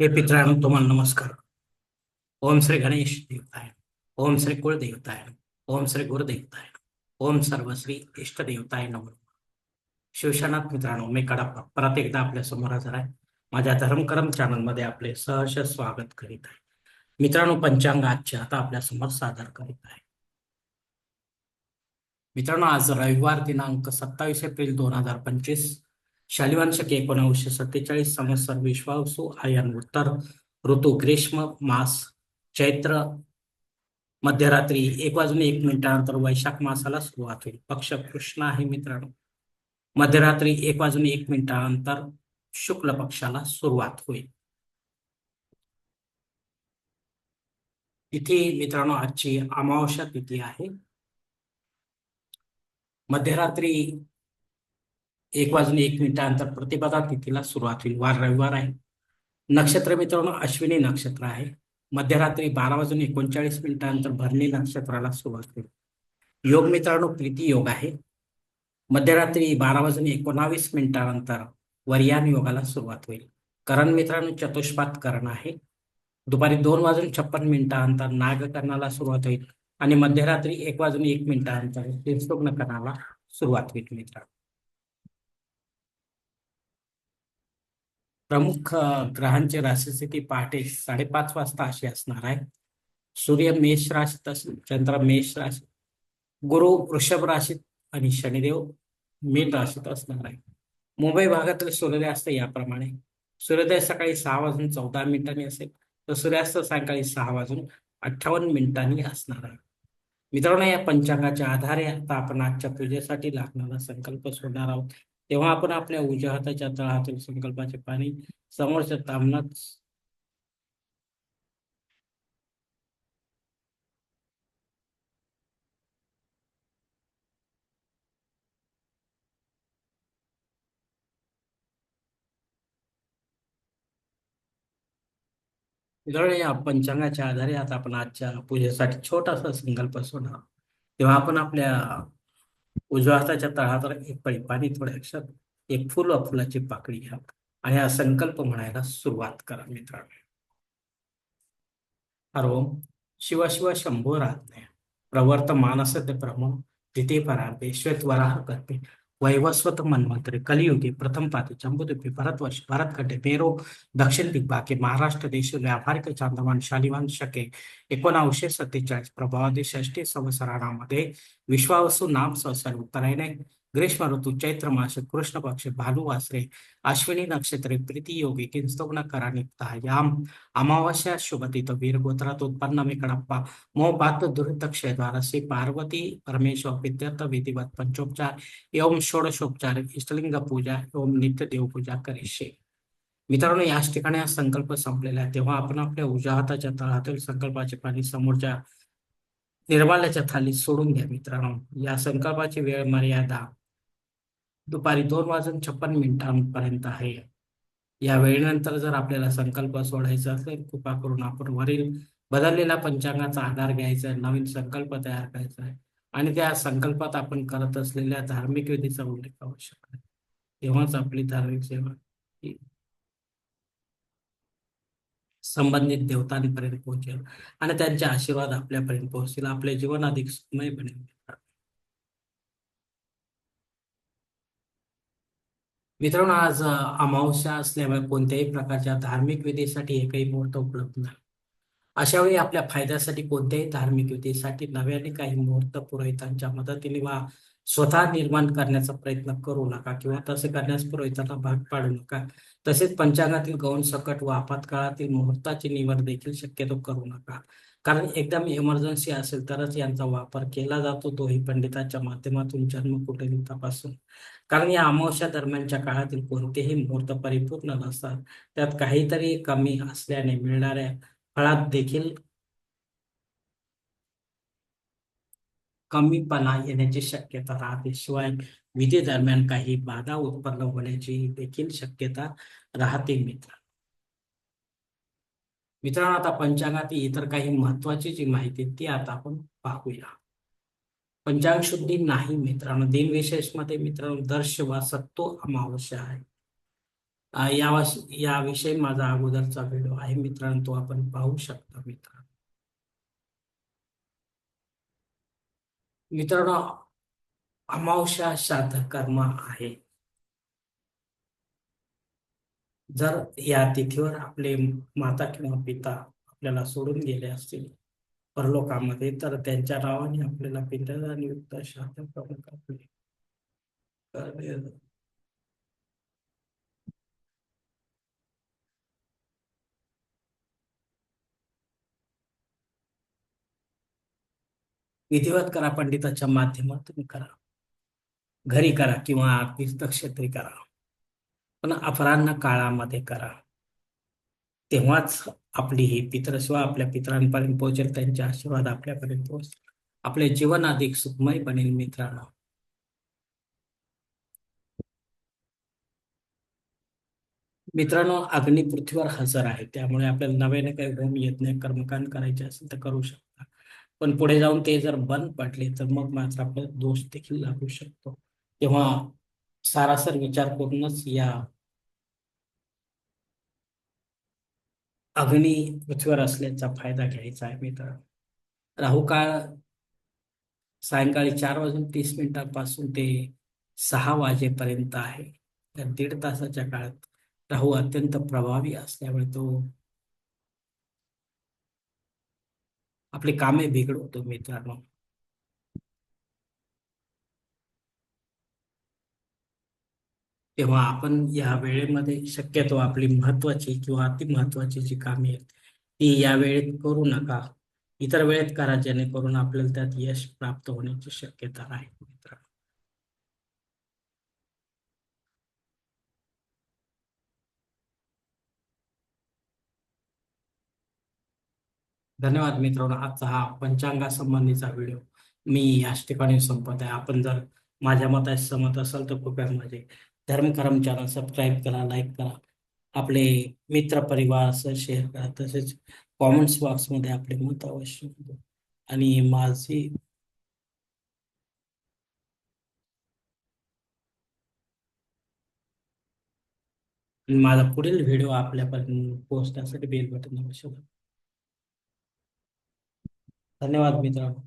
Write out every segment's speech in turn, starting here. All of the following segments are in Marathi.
हे पित्रांनो तुम्हाला नमस्कार. ओम श्री गणेश देवताय. ओम श्री कुलदेवताय. ओम श्री गुरुदेवताय. ओम सर्वश्री इष्ट देवताय नम शिवशनाथ मित्रांनो मी कडप्पा परत एकदा आपल्यासमोर हजर आहे. माझ्या धर्मकरम चॅनलमध्ये आपले सहर्ष स्वागत करीत आहे. मित्रांनो पंचांग आजचे आता आपल्यासमोर सादर करीत आहे. मित्रांनो आज रविवार दिनांक सत्तावीस एप्रिल दोन हजार पंचवीस शालिवान शके सत्तेचाळीस संवत्सर विश्वासू आयन उत्तर ऋतू ग्रीष्म मास चैत्र मध्यरात्री एक वाजून एक मिनिटानंतर वैशाख मासाला सुरुवात होईल. पक्ष कृष्ण आहे मित्रांनो. मध्यरात्री एक वाजून एक मिनिटानंतर शुक्ल पक्षाला सुरुवात होईल. तिथे मित्रांनो आजची अमावस्या तिथी आहे. मध्यरात्री एक वाजून एक मिनिटानंतर प्रतिपदा तिथीला सुरुवात होईल. वार रविवार आहे. नक्षत्र मित्रांनो अश्विनी नक्षत्र आहे. मध्यरात्री बारा वाजून एकोणचाळीस मिनिटानंतर भरणी नक्षत्राला सुरुवात होईल. योग मित्रांनो प्रीती योग आहे. मध्यरात्री बारा वाजून एकोणावीस मिनिटानंतर वर्यान योगाला सुरुवात होईल. करण मित्रांनो चतुष्पात करण आहे. दुपारी दोन वाजून छप्पन मिनिटानंतर नागकर्णाला सुरुवात होईल. आणि मध्यरात्री एक वाजून एक मिनिटानंतर तीर्थोग्न करणाला सुरुवात होईल मित्रांनो. प्रमुख ग्रहांचे राशीस्थिती पहाटे साडेपाच वाजता अशी असणार आहे. सूर्य मेष राशीत असेल चंद्र मेष राशी गुरु वृषभ राशीत आणि शनिदेव मीन राशीत असणार आहे. मुंबई भागातील सूर्योदयास्त याप्रमाणे सूर्योदय सकाळी सहा वाजून चौदा मिनिटांनी असेल तर सूर्यास्त सायंकाळी सहा वाजून अठ्ठावन्न मिनिटांनी असणार आहे. मित्रांनो या पंचांगाच्या आधारे आता आपण आजच्या पूजेसाठी लागणारा संकल्प सोडणार आहोत. तेव्हा आपण आपल्या उजव्या हाताच्या तळहातील संकल्पाचे पाणी समोरच्या तामनात या पंचांगाच्या आधारे आता आपण आजच्या पूजेसाठी छोटासा संकल्प सोडा तेव्हा आपण आपल्या उजव्या हाताच्या एक पळी पाणी थोड्या अक्षर एक फुल व फुलाची पाकळी घ्या. आणि हा संकल्प म्हणायला सुरुवात करा मित्रांनो. हरोम शिव शिव शंभो नाही प्रवर्त मानसते प्रमो तिथे परार्पे श्वेत वराह कल्पे वैवस्वत मन्वंतरी कलियुगे प्रथम पाते जम्बुद्वीपे भारतवर्ष भारतखंडे पेरो दक्षिण दिग्भागे महाराष्ट्र देश व्यावहारिक चांदवान शालिवान शके एकोणावीसशे सत्तेचाळीस प्रभावादी षष्टी संवत्सरामध्ये विश्वावसू नाम संवत्सर उत्तरायणे ग्रीष्म ऋतू चैत्र मास कृष्ण पक्ष भालू वासरे अश्विनी नक्षत्रे प्रीती योगी किंस्तोग्न करानिक्ता याम अमावास्या वीर गोत्रात उत्पन्न मिकडप्पा मोपात दुरित क्षेद्वार श्री पार्वती परमेश्वर विद्यत विधिवत पंचोपचार एवं षोडशोपचार इष्टलिंग पूजा एवं नित्य देवपूजा करिष्ये। मित्रांनो याच ठिकाणी हा संकल्प संपलेला आहे. तेव्हा आपण आपल्या उजव्या हाताच्या तळातील संकल्पाचे पाणी समोरच्या निर्माल्याच्या थालीत सोडून घ्या मित्रांनो. या संकल्पाची वेळ मर्यादा दुपारी दोन वाजून छप्पन मिनिटांपर्यंत आहे. या वेळेनंतर जर आपल्याला संकल्प सोडायचा असेल कृपा करून आपण वरील बदललेल्या पंचांगाचा आधार घ्यायचा आहे नवीन संकल्प तयार करायचा आहे आणि त्या संकल्पात आपण करत असलेल्या धार्मिक विधीचा उल्लेख आवश्यक आहे तेव्हाच आपली धार्मिक सेवा ही संबंधित देवतांपर्यंत पोहोचेल आणि त्यांचे आशीर्वाद आपल्यापर्यंत पोहोचतील. आपले जीवन अधिक सुखमय बनेल मित्रांनो आज अमावस्या असल्यामुळे कोणत्याही प्रकारच्या धार्मिक विधीसाठी एकही मुहूर्त उपलब्ध नाही. अशा वेळी आपल्या फायद्यासाठी कोणत्याही धार्मिक विधीसाठी नव्याने काही मुहूर्त पुरोहितांच्या मदतीने वा स्वतः निर्माण करण्याचा प्रयत्न करू नका किंवा तसे करण्यास पुरोहितांना भाग पाडू नका. तसेच पंचांगातील गौण सकट व आपत्काळातील मुहूर्ताची निवड देखील शक्यतो करू नका. कारण एकदम इमर्जन्सी असेल तरच यांचा वापर केला जातो तोही पंडिताच्या माध्यमातून जन्म कुठेही तपासून. कारण या अमावस्या दरम्यानच्या काळातील कोणतेही मुहूर्त परिपूर्ण नसतात. त्यात काहीतरी कमी असल्याने मिळणाऱ्या फळात देखील कमीपणा येण्याची शक्यता राहते. शिवाय विधी दरम्यान काही बाधा उत्पन्न होण्याची देखील शक्यता राहते मित्र मित्रांनो आता पंचांगातील इतर काही महत्वाची जी माहिती ती आता आपण पाहूया. पंचांग शुद्धी नाही मित्रांनो. दिनविशेषमध्ये मित्रांनो दर्श वा सत्तो अमावस्या आहे. या याविषयी माझा अगोदरचा व्हिडिओ आहे. मित्रांनो तो आपण पाहू शकता मित्रांनो. मित्रांनो अमावस्या श्राद्ध कर्म आहे. जर या तिथीवर आपले माता किंवा पिता आपल्याला सोडून गेले असतील परलोकामध्ये तर त्यांच्या नावाने आपल्याला पिंडदान नियुक्त श्राद्ध प्रमुख आपले विधिवत करा पंडिताच्या माध्यमातून करा. घरी करा किंवा तीर्थक्षेत्री करा. पण अपराह्न काळामध्ये करा. तेव्हाच आपली ही पितृसेवा आपल्या पितरांपर्यंत पोहोचेल त्यांचे आशीर्वाद आपल्यापर्यंत पोहोचेल. आपले जीवन अधिक सुखमय बनेल मित्रांनो. मित्रांनो अग्नी पृथ्वीवर हजर आहे. त्यामुळे आपल्याला नव्याने काही होम यज्ञ कर्मकांड करायचे असेल तर करू शकता. पण पुढे जाऊन ते जर बंद पडले तर मग मात्र आपल्याला दोष देखील लागू शकतो. तेव्हा सारासर विचार करूनच या अग्नी पृथ्वीवर असल्याचा फायदा घ्यायचा आहे मित्र. राहू काळ सायंकाळी चार वाजून तीस मिनिटांपासून ते सहा वाजेपर्यंत आहे. त्या दीड तासाच्या काळात राहू अत्यंत प्रभावी असल्यामुळे तो आपली कामे बिघडवतो मित्रांनो. तेव्हा आपण या वेळेमध्ये शक्यतो आपली महत्वाची किंवा अति महत्वाची जी कामे आहेत ती या वेळेत करू नका. इतर वेळेत करा जेणेकरून आपल्याला त्यात यश प्राप्त होण्याची शक्यता आहे मित्रांनो. धन्यवाद मित्रांनो. आजचा हा पंचांगा संबंधीचा व्हिडिओ मी याच ठिकाणी संपत आहे. आपण जर माझ्या मताशी सहमत असाल तर कृपया माझे धर्मकरम चॅनल सबस्क्राईब करा लाईक करा. आपले मित्र परिवार शेअर करा. तसेच कॉमेंट्स बॉक्समध्ये आपले मत अवश्य आणि माझी माझा पुढील व्हिडिओ आपल्यापर्यंत पोहोचण्यासाठी बेल बटन अवश्य धन्यवाद मित्रांनो.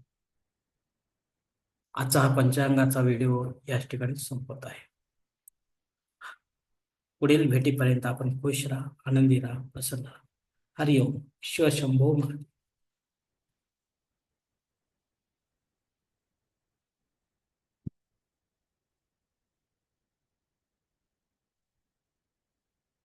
आजचा हा पंचांगाचा व्हिडिओ याच ठिकाणी संपत आहे. पुढील भेटीपर्यंत आपण खुश राहा आनंदी राहा प्रसन्न राहा. हरिओम. शिवशंभो महादेव